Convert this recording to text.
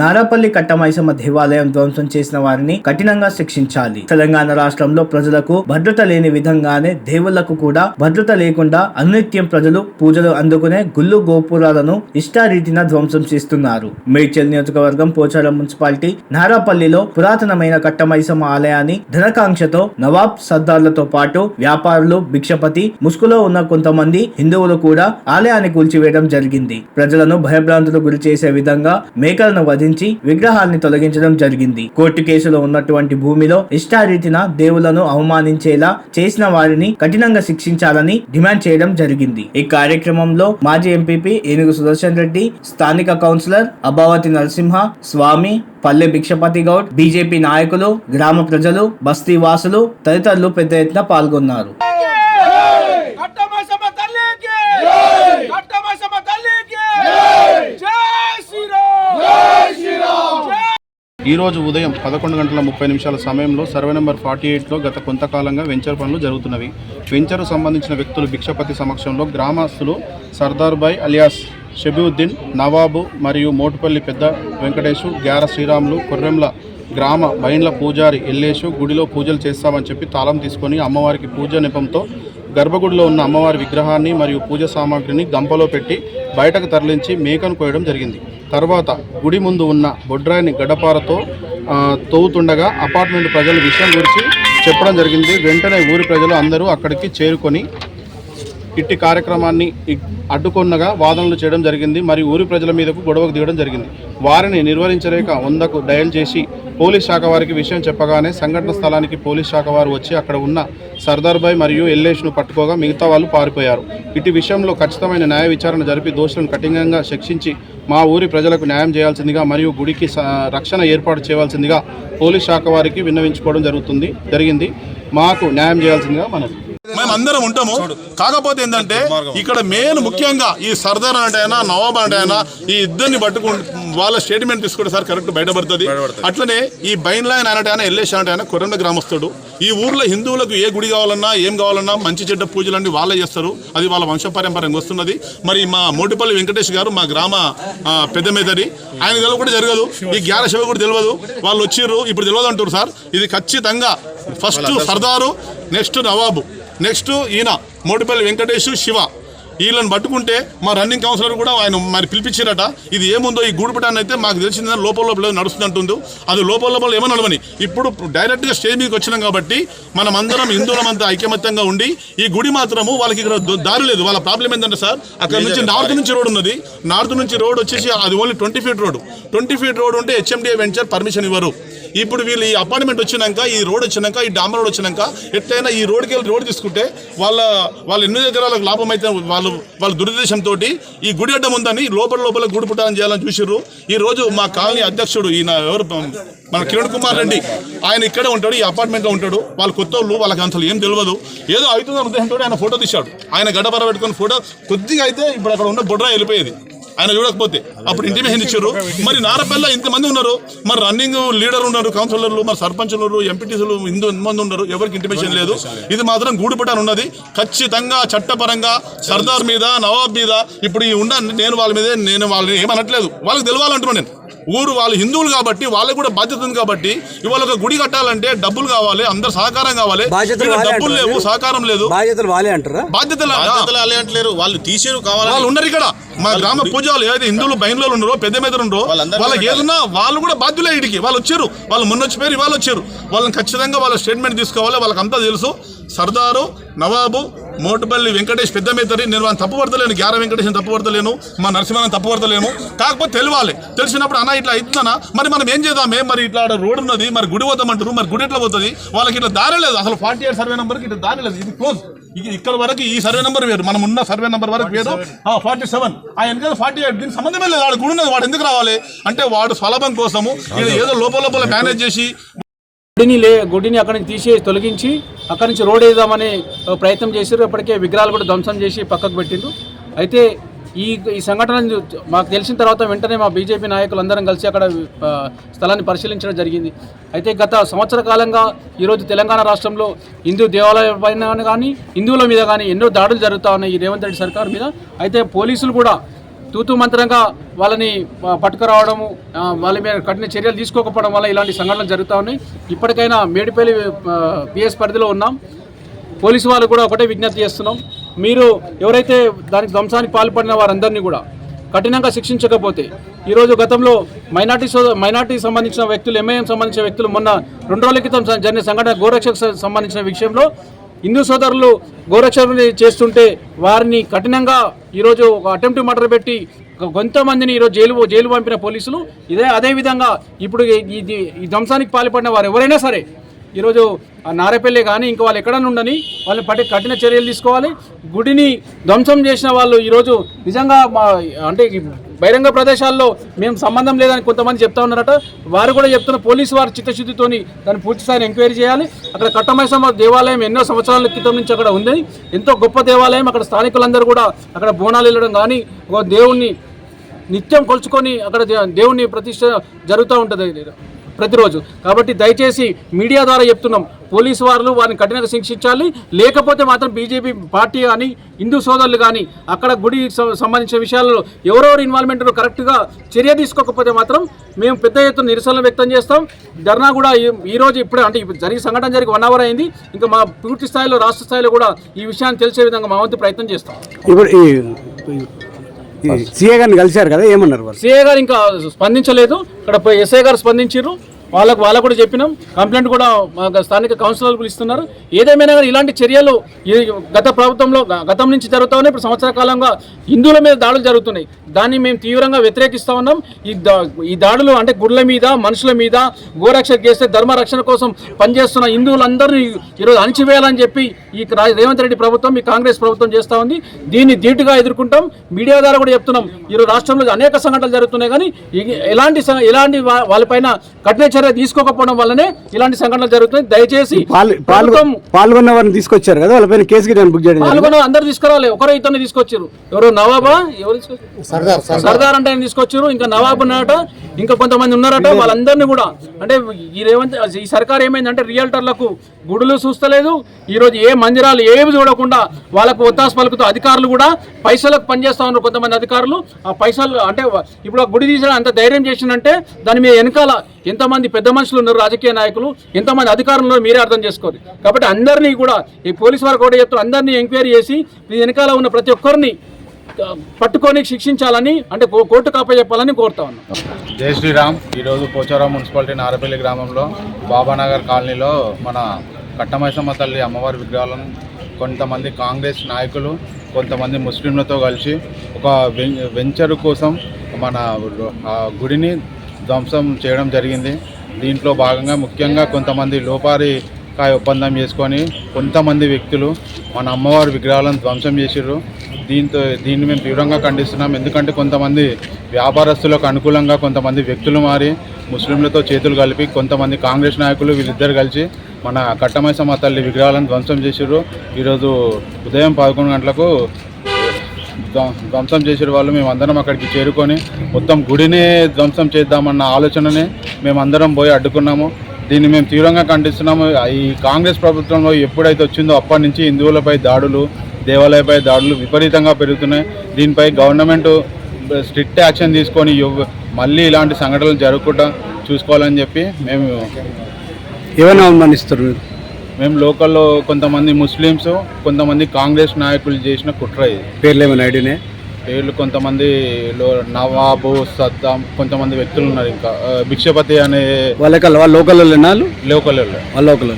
నారాపల్లి కట్టమైసమ్మ దేవాలయం ధ్వంసం చేసిన వారిని కఠినంగా శిక్షించాలి. తెలంగాణ రాష్ట్రంలో ప్రజలకు భద్రత లేని విధంగానే దేవుళ్ళకు కూడా భద్రత లేకుండా అనిత్యం ప్రజలు పూజలు అందుకునే గుళ్ళు గోపురాలను ఇష్టారీతిన ధ్వంసం చేస్తున్నారు. మేడ్చల్ నియోజకవర్గం పోచారం మున్సిపాలిటీ నారాపల్లిలో పురాతనమైన కట్టమైసమ్మ ఆలయాన్ని ధనకాంక్షతో నవాబ్ సర్దార్లతో పాటు వ్యాపారులు భిక్షపతి ముసుగులో ఉన్న కొంతమంది హిందువులు కూడా ఆలయాన్ని కూల్చివేయడం జరిగింది. ప్రజలను భయభ్రాంతులకు గురి చేసే విధంగా మేకలను సాధించి విగ్రహాల్ని తొలగించడం జరిగింది. కోర్టు కేసులో ఉన్నటువంటి భూమిలో ఇష్టారీతిన దేవులను అవమానించేలా చేసిన వారిని కఠినంగా శిక్షించాలని డిమాండ్ చేయడం జరిగింది. ఈ కార్యక్రమంలో మాజీ ఎంపీపీ ఏనుగు సుదర్శన్ రెడ్డి స్థానిక కౌన్సిలర్ అబావతి నరసింహ స్వామి పల్లె భిక్షపతి గౌడ్ బీజేపీ నాయకులు గ్రామ ప్రజలు బస్తీ వాసులు తదితరులు పెద్ద ఎత్తున పాల్గొన్నారు కట్టమైసమ్మ తల్లికి కట్టమైసమ్మ తల్లికి జై శ్రీరామ్ జై శ్రీరామ్ ఈరోజు ఉదయం పదకొండు గంటల ముప్పై నిమిషాల సమయంలో సర్వే నెంబర్ ఫార్టీ ఎయిట్లో గత కొంతకాలంగా వెంచర్ పనులు జరుగుతున్నవి. వెంచరు సంబంధించిన వ్యక్తులు భిక్షపతి సమక్షంలో గ్రామస్తులు సర్దార్బాయ్ అలియాస్ షబీవుద్దీన్ నవాబు మరియు మోటుపల్లి పెద్ద వెంకటేశు గ్యార శ్రీరాములు కొర్రెంల గ్రామ బైండ్ల పూజారి ఎల్లేశు గుడిలో పూజలు చేస్తామని చెప్పి తాళం తీసుకొని అమ్మవారికి పూజ నెపంతో గర్భగుడిలో ఉన్న అమ్మవారి విగ్రహాన్ని మరియు పూజ సామాగ్రిని గంపలో పెట్టి బయటకు తరలించి మేకను కోయడం జరిగింది. తర్వాత గుడి ముందు ఉన్న బొడ్రాయిని గడపారతో తవ్వుతుండగా అపార్ట్మెంట్ ప్రజల విషయం గురించి చెప్పడం జరిగింది. వెంటనే ఊరి ప్రజలు అందరూ అక్కడికి చేరుకొని ఇట్టి కార్యక్రమాన్ని ఇ- అడ్డుకొన్నగా వాదనలు చేయడం జరిగింది. మరియు ఊరి ప్రజల మీదకు గొడవకు దిగడం జరిగింది. వారిని నిర్వహించలేక వందకు డయల్ చేసి పోలీస్ శాఖ వారికి విషయం చెప్పగానే సంఘటన స్థలానికి పోలీస్ శాఖ వారు వచ్చి అక్కడ ఉన్న సర్దార్భాయ్ మరియు ఎల్లేష్ను పట్టుకోగా మిగతా వాళ్ళు పారిపోయారు. ఇటు విషయంలో ఖచ్చితమైన న్యాయ విచారణ జరిపి దోషులను కఠినంగా శిక్షించి మా ఊరి ప్రజలకు న్యాయం చేయాల్సిందిగా మరియు గుడికి రక్షణ ఏర్పాటు చేయవలసిందిగా పోలీస్ శాఖ వారికి విన్నవించుకోవడం జరుగుతుంది జరిగింది. మాకు న్యాయం చేయాల్సిందిగా మనది అందరం ఉంటాము. కాకపోతే ఏంటంటే ఇక్కడ మెయిన్ ముఖ్యంగా ఈ సర్దార్ అంటే అయినా నవాబ్ అంటే అయినా ఈ ఇద్దరిని పట్టుకు వాళ్ళ స్టేట్మెంట్ తీసుకుంటే సార్ కరెక్ట్ బయటపడుతుంది. అట్లనే ఈ బైన్ లైన్ అంటే అయినా ఎల్లేష్ అంటే అయినా కొరండ గ్రామస్తుడు ఈ ఊర్లో హిందువులకు ఏ గుడి కావాలన్నా ఏం కావాలన్నా మంచి చెడ్డ పూజలు అన్ని వాళ్ళే చేస్తారు. అది వాళ్ళ వంశపారంపర్యంగా వస్తున్నది. మరి మా మోటిపల్లి వెంకటేష్ గారు మా గ్రామ పెద్ద మెదడి ఆయన తెలియదు కూడా జరగదు. ఈ గ్యార శివ కూడా తెలియదు వాళ్ళు వచ్చిర్రు ఇప్పుడు తెలియదు అంటారు సార్. ఇది ఖచ్చితంగా ఫస్ట్ సర్దారు నెక్స్ట్ నవాబు. నెక్స్ట్ ఈయన మోటిపల్లి వెంకటేష్ శివ. వీళ్ళని పట్టుకుంటే మా రన్నింగ్ కౌన్సిలర్ కూడా ఆయన మరి పిలిపించారట ఇది ఏముందో ఈ గూడుపటాన్ని అయితే మాకు తెలిసిందని లోపల లోపల నడుస్తుందంటుందో అది లోపల లోపల ఏమో నడవని. ఇప్పుడు డైరెక్ట్గా స్టేజ్ మీదకి వచ్చినాం కాబట్టి మనం అందరం హిందువులమంతా ఐకమత్యంగా ఉండి ఈ గుడి మాత్రము వాళ్ళకి ఇక్కడ దారి లేదు. వాళ్ళ ప్రాబ్లం ఏంటంటే సార్ అక్కడ నుంచి నార్త్ నుంచి రోడ్ ఉన్నది. నార్త్ నుంచి రోడ్ వచ్చేసి అది only twenty feet road. Twenty feet road ఉంటే హెచ్ఎండిఏ వెంచర్ పర్మిషన్ ఇవ్వరు. ఇప్పుడు వీళ్ళు ఈ అపార్ట్మెంట్ వచ్చినాక ఈ రోడ్ వచ్చినాక ఈ డాంబర్ రోడ్ వచ్చినాక ఎట్లయినా ఈ రోడ్కి వెళ్ళి రోడ్ తీసుకుంటే వాళ్ళ వాళ్ళ ఎనిమిది ఎకరాలకు లాభం అయితే వాళ్ళు వాళ్ళ దురుద్దేశంతో ఈ గుడి అడ్డం ఉందని లోపల లోపల గుడి పుట్టాలని చేయాలని చూసిర్రు. ఈ రోజు మా కాలనీ అధ్యక్షుడు ఈయన ఎవరు? మన కిరణ్ కుమార్ రెడ్డి. ఆయన ఇక్కడే ఉంటాడు ఈ అపార్ట్మెంట్లో ఉంటాడు. వాళ్ళు కొత్త వాళ్ళు వాళ్ళకి అసలు ఏం తెలియదు ఏదో అవుతుందని ఉద్దేశంతో ఆయన ఫోటో తీశాడు. ఆయన గడపర పెట్టుకుని ఫోటో కొద్దిగా అయితే ఇప్పుడు అక్కడ ఉన్న బొడ్రా వెళ్ళిపోయేది. ఆయన చూడకపోతే. అప్పుడు ఇంటిమేషన్ ఇచ్చారు మరి నారపల్ల ఇంతమంది ఉన్నారు. మరి రన్నింగ్ లీడర్ ఉన్నారు కౌన్సిలర్లు మరి సర్పంచులు ఎంపీటీసులు ఇందు మంది ఉన్నారు. ఎవరికి ఇంటిమేషన్ లేదు. ఇది మాత్రం గూడుపటాన్ ఉన్నది. ఖచ్చితంగా చట్టపరంగా సర్దార్ మీద నవాబ్ మీద ఇప్పుడు ఈ ఉన్న నేను వాళ్ళ మీద నేను వాళ్ళని ఏమనట్లేదు. వాళ్ళకి తెలవాలంటున్నాను నేను. ఊరు వాళ్ళు హిందువులు కాబట్టి వాళ్ళకి కూడా బాధ్యత ఉంది కాబట్టి ఇవాళ ఒక గుడి కట్టాలంటే డబ్బులు కావాలి అందరు సహకారం కావాలి. డబ్బులు లేవు. సహకారం లేదు. బాధ్యతలు వాళ్ళే అంటారా? బాధ్యతలు అంటలేరు. వాళ్ళు తీసేరు కావాలి వాళ్ళు ఉన్నారు ఇక్కడ. మా గ్రామ పూజలు ఏదైతే హిందువులు బయలులో ఉన్నారో పెద్ద మీద ఉన్నారో వాళ్ళకి ఏదన్నా వాళ్ళు కూడా బాధ్యులే ఇడికి. వాళ్ళు వచ్చారు. వాళ్ళు మొన్న వచ్చిపోయారు ఇవాళ వచ్చారు. వాళ్ళని ఖచ్చితంగా వాళ్ళ స్టేట్మెంట్ తీసుకోవాలి. వాళ్ళకి అంతా తెలుసు. సర్దారు నవాబు మోటుపల్లి వెంకటేష్ పెద్ద మేతరి నేను వాళ్ళని తప్పుపడతలేను గ్యార వెంకటేష్ తప్పుపడతలేను మా నరసింహని తప్పుపడతలేను. కాకపోతే తెలియాలి తెలిసినప్పుడు అన్న ఇట్లా అవుతుందన్నా మరి మనం ఏం చేద్దామే? మరి ఇట్లా ఆడ రోడ్ ఉన్నది మరి గుడి పోతామంటారు మరి గుడి ఎట్లా పోతుంది? వాళ్ళకి ఇట్లా దారి లేదు అసలు ఫార్టీ ఎయిట్ సర్వే నెంబర్కి ఇట్లా దారి లేదు ఇది క్లోజ్. ఇక్కడ వరకు ఈ సర్వే నెంబర్ వేరు మనం ఉన్న సర్వే నెంబర్ వరకు వేరు. Forty seven. ఆ వెనకాల ఫార్టీ ఎయిట్ దీనికి సంబంధమే లేదు వాడు గుడి ఉన్నది వాడు ఎందుకు రావాలి? అంటే వాడు స్వలాభం కోసము ఏదో లోపల లోపల మేనేజ్ చేసి గుడిని లే గుడిని అక్కడి నుంచి తీసి తొలగించి అక్కడి నుంచి రోడ్ వేద్దామని ప్రయత్నం చేశారు. ఇప్పటికే విగ్రహాలు కూడా ధ్వంసం చేసి పక్కకు పెట్టిండ్రు. అయితే ఈ ఈ సంఘటన మాకు తెలిసిన తర్వాత వెంటనే మా బీజేపీ నాయకులు అందరం కలిసి అక్కడ స్థలాన్ని పరిశీలించడం జరిగింది. అయితే గత సంవత్సర కాలంగా ఈరోజు తెలంగాణ రాష్ట్రంలో హిందూ దేవాలయాల పైన కానీ హిందువుల మీద కానీ ఎన్నో దాడులు జరుగుతూ ఉన్నాయి ఈ రేవంత్ రెడ్డి సర్కార్ మీద. అయితే పోలీసులు కూడా తూతు మంత్రంగా వాళ్ళని పట్టుకురావడము వాళ్ళ మీద కఠిన చర్యలు తీసుకోకపోవడం వల్ల ఇలాంటి సంఘటనలు జరుగుతూ ఉన్నాయి. ఇప్పటికైనా మేడిపల్లి పిఎస్ పరిధిలో ఉన్నాం. పోలీసు వాళ్ళు కూడా ఒకటే విజ్ఞప్తి చేస్తున్నాం. మీరు ఎవరైతే దానికి ధ్వంసానికి పాల్పడిన వారందరినీ కూడా కఠినంగా శిక్షించకపోతే ఈరోజు గతంలో మైనార్టీ మైనార్టీ సంబంధించిన వ్యక్తులు ఎంఐఎం సంబంధించిన వ్యక్తులు మొన్న రెండు రోజుల క్రితం జరిగిన సంఘటన గోరక్షకు సంబంధించిన విషయంలో హిందూ సోదరులు గోరక్షణ చేస్తుంటే వారిని కఠినంగా ఈరోజు ఒక అటెంప్ట్ మర్డర్ పెట్టి కొంతమందిని ఈరోజు జైలు జైలు పంపిన పోలీసులు ఇదే అదేవిధంగా ఇప్పుడు ఈ- ఇది ఈ ధ్వంసానికి పాల్పడిన వారు ఎవరైనా సరే ఈరోజు ఆ నారేపల్లి కానీ ఇంకా వాళ్ళు ఎక్కడ ఉండని వాళ్ళని పట్టి కఠిన చర్యలు తీసుకోవాలి. గుడిని ధ్వంసం చేసిన వాళ్ళు ఈరోజు నిజంగా మా అంటే బహిరంగ ప్రదేశాల్లో మేము సంబంధం లేదని కొంతమంది చెప్తా ఉన్నారట. వారు కూడా చెప్తున్న పోలీసు వారి చిత్తశుద్ధితోని దాన్ని పూర్తిస్థాయి ఎంక్వైరీ చేయాలి. అక్కడ కట్టమైసమ్మ దేవాలయం ఎన్నో సంవత్సరాల క్రితం నుంచి అక్కడ ఉంది. ఎంతో గొప్ప దేవాలయం. అక్కడ స్థానికులందరూ కూడా అక్కడ బోనాలు వెళ్ళడం కానీ ఒక దేవుణ్ణి నిత్యం కొలుచుకొని అక్కడ దే- ప్రతిష్ట జరుగుతూ ఉంటుంది. ప్రతిరోజు. కాబట్టి దయచేసి మీడియా ద్వారా చెప్తున్నాం పోలీసు వారు వారిని కఠినంగా శిక్షించాలి. లేకపోతే మాత్రం బీజేపీ పార్టీ కానీ హిందూ సోదరులు కానీ అక్కడ గుడి సంబంధించిన విషయాల్లో ఎవరెవరు ఇన్వాల్వ్మెంట్ కరెక్ట్గా చర్య తీసుకోకపోతే మాత్రం మేము పెద్ద ఎత్తున నిరసనలు వ్యక్తం చేస్తాం. ధర్నా కూడా ఈ- రోజు ఇప్పుడే అంటే ఇప్పుడు జరిగి సంఘటన జరిగి వన్ అవర్ అయింది. ఇంకా మా పూర్తి స్థాయిలో రాష్ట్ర స్థాయిలో కూడా ఈ విషయాన్ని తెలిసే విధంగా మా వంతు ప్రయత్నం చేస్తాం. ఇప్పుడు సీఏ గారిని కలిశారు కదా ఏమన్నారు వాళ్ళు? సిఐ గారు ఇంకా స్పందించలేదు. ఇక్కడ ఎస్ఐ గారు స్పందించారు వాళ్ళకు వాళ్ళకు కూడా చెప్పినాం. కంప్లైంట్ కూడా మా స్థానిక కౌన్సిలర్లు ఇస్తున్నారు. ఏదేమైనా కానీ ఇలాంటి చర్యలు గత ప్రభుత్వంలో గతం నుంచి జరుగుతూ ఉన్నాయి. ఇప్పుడు సంవత్సర కాలంగా హిందువుల మీద దాడులు జరుగుతున్నాయి. దాన్ని మేము తీవ్రంగా వ్యతిరేకిస్తా ఉన్నాం. ఈ దా ఈ దాడులు అంటే గుడ్ల మీద మనుషుల మీద గోరక్ష చేస్తే ధర్మ రక్షణ కోసం పనిచేస్తున్న హిందువులందరినీ ఈరోజు అణిచివేయాలని చెప్పి ఈ రేవంత్ రెడ్డి ప్రభుత్వం ఈ కాంగ్రెస్ ప్రభుత్వం చేస్తూ ఉంది. దీన్ని ధీటుగా ఎదుర్కొంటాం. మీడియా ద్వారా కూడా చెప్తున్నాం. ఈరోజు రాష్ట్రంలో అనేక సంఘటనలు జరుగుతున్నాయి కానీ ఎలాంటి ఎలాంటి వాళ్ళపైన కఠిన చర్య తీసుకోకపోవడం వల్లనే ఇలాంటి సంఘటనలు జరుగుతున్నాయి. దయచేసి పాల్గొన్న వారిని తీసుకొచ్చారు కదా? వాళ్ళపైన కేసు. పాల్గొన్న అందరు తీసుకురావాలి ఒకరో ఇతను తీసుకొచ్చారు ఎవరు నవాబా? ఎవరు తీసుకొచ్చారు? సర్దార్ అంటే తీసుకొచ్చారు? ఇంకా నవాబ్ ఉన్నారట ఇంకా కొంతమంది ఉన్నారట వాళ్ళందరినీ కూడా. అంటే ఈ రేవంత్ ఈ సర్కార్ ఏమైందంటే రియల్టర్లకు గుడులు చూస్తలేదు. ఈ రోజు ఏ మందిరాలు ఏమి చూడకుండా వాళ్ళకు ఒత్తాసు పలుకుతూ అధికారులు కూడా పైసలకు పనిచేస్తా ఉన్నారు కొంతమంది అధికారులు. ఆ పైసలు అంటే ఇప్పుడు ఆ గుడి తీసిన అంత ధైర్యం చేసిందంటే దాని మీద వెనకాల ఎంతమంది పెద్ద మనుషులు ఉన్నారు రాజకీయ నాయకులు ఎంతమంది అధికారులు ఉన్నారు మీరే అర్థం చేసుకోరు. కాబట్టి అందరినీ కూడా ఈ పోలీసు వారు కూడా చెప్తారు అందరినీ ఎంక్వైరీ చేసి వెనకాల ఉన్న ప్రతి ఒక్కరిని పట్టుకొని శిక్షించాలని అంటే కోర్టు కాప చెప్పాలని కోరుతా ఉన్నాం. జై శ్రీరామ్. ఈరోజు పోచారం మున్సిపాలిటీ నారపల్లి గ్రామంలో బాబానగర్ కాలనీలో మన కట్టమైసమ్మ తల్లి అమ్మవారి విగ్రహాలను కొంతమంది కాంగ్రెస్ నాయకులు కొంతమంది ముస్లింలతో కలిసి ఒక వెం- వెంచర్ కోసం మన గుడిని ధ్వంసం చేయడం జరిగింది. దీంట్లో భాగంగా ముఖ్యంగా కొంతమంది లోపారి కాయ ఒప్పందం చేసుకొని కొంతమంది వ్యక్తులు మన అమ్మవారి విగ్రహాలను ధ్వంసం చేసిర్రు. దీంతో దీన్ని మేము తీవ్రంగా ఖండిస్తున్నాం. ఎందుకంటే కొంతమంది వ్యాపారస్తులకు అనుకూలంగా కొంతమంది వ్యక్తులు మారి ముస్లింలతో చేతులు కలిపి కొంతమంది కాంగ్రెస్ నాయకులు వీళ్ళిద్దరు కలిసి మన కట్టమైసమ్మ తల్లి విగ్రహాలను ధ్వంసం చేసారు ఈరోజు ఉదయం పదకొండు గంటలకు ధ్వం- ధ్వంసం చేసే వాళ్ళు. మేమందరం అక్కడికి చేరుకొని మొత్తం గుడినే ధ్వంసం చేద్దామన్న ఆలోచననే మేమందరం పోయి అడ్డుకున్నాము. దీన్ని మేము తీవ్రంగా ఖండిస్తున్నాము. ఈ కాంగ్రెస్ ప్రభుత్వంలో ఎప్పుడైతే వచ్చిందో అప్పటి నుంచి హిందువులపై దాడులు దేవాలయపై దాడులు విపరీతంగా పెరుగుతున్నాయి. దీనిపై గవర్నమెంట్ స్ట్రిక్ట్ యాక్షన్ తీసుకొని మళ్ళీ ఇలాంటి సంఘటనలు జరగకుండా చూసుకోవాలని చెప్పి మేము ఏమైనా అవమానిస్తారు మీరు? మేము లోకల్లో కొంతమంది ముస్లిమ్స్ కొంతమంది కాంగ్రెస్ నాయకులు చేసిన కుట్ర ఇది. పేర్లు ఏమైనా ఐడియానే పేర్లు కొంతమంది నవాబు సద్దాం కొంతమంది వ్యక్తులు ఉన్నారు ఇంకా. భిక్షపతి అనే వాళ్ళ వాళ్ళ లోకల్లో వాళ్ళు లోకల్ వాళ్ళ లోకల్లో